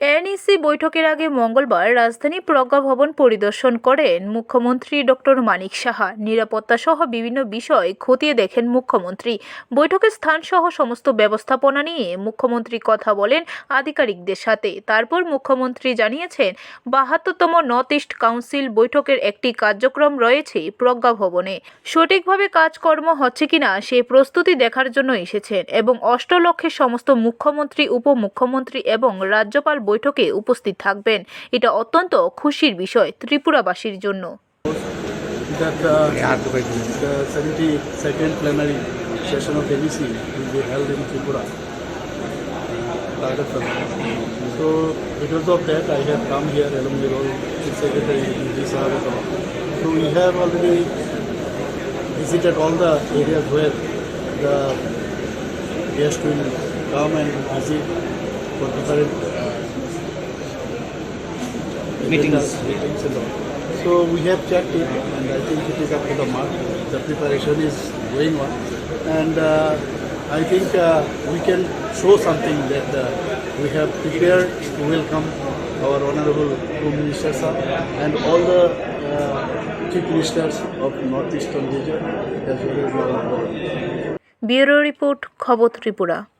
NEC বৈঠকের আগে মঙ্গলবার রাজধানী প্রজ্ঞা ভবন পরিদর্শন করেন মুখ্যমন্ত্রী ডক্টর মানিক সাহা। নিরাপত্তা সহ বিভিন্ন বিষয় খতিয়ে দেখেন মুখ্যমন্ত্রী। বৈঠকের স্থান সহ সমস্ত ব্যবস্থাপনা নিয়ে মুখ্যমন্ত্রী কথা বলেন আধিকারিকদের সাথে। তারপর মুখ্যমন্ত্রী জানিয়েছেন, বাহাত্তরতম নর্থ ইস্ট কাউন্সিল বৈঠকের একটি কার্যক্রম রয়েছে প্রজ্ঞা ভবনে। সঠিকভাবে কাজকর্ম হচ্ছে কিনা সে প্রস্তুতি দেখার জন্য এসেছেন এবং অষ্টলক্ষের সমস্ত মুখ্যমন্ত্রী, উপমুখ্যমন্ত্রী এবং রাজ্যপাল বৈঠকে উপস্থিত থাকবেন এটা অত্যন্ত খুশির বিষয় ত্রিপুরাবাসীর জন্য that uh, the 72nd plenary session of NEC will be held in Tripura. Target So because of that, I have come here along with all Chief Secretary G. So we have already visited all the areas where the guests will come and visit for different uh, Meetings. meetings and all. So we have checked it, and I think it is up to the mark. The preparation is going on, and uh, I think uh, we can show something that uh, we have prepared to welcome our honorable Home Minister sir and all the uh, chief ministers of northeastern region as well as our bureau report খবর ত্রিপুরা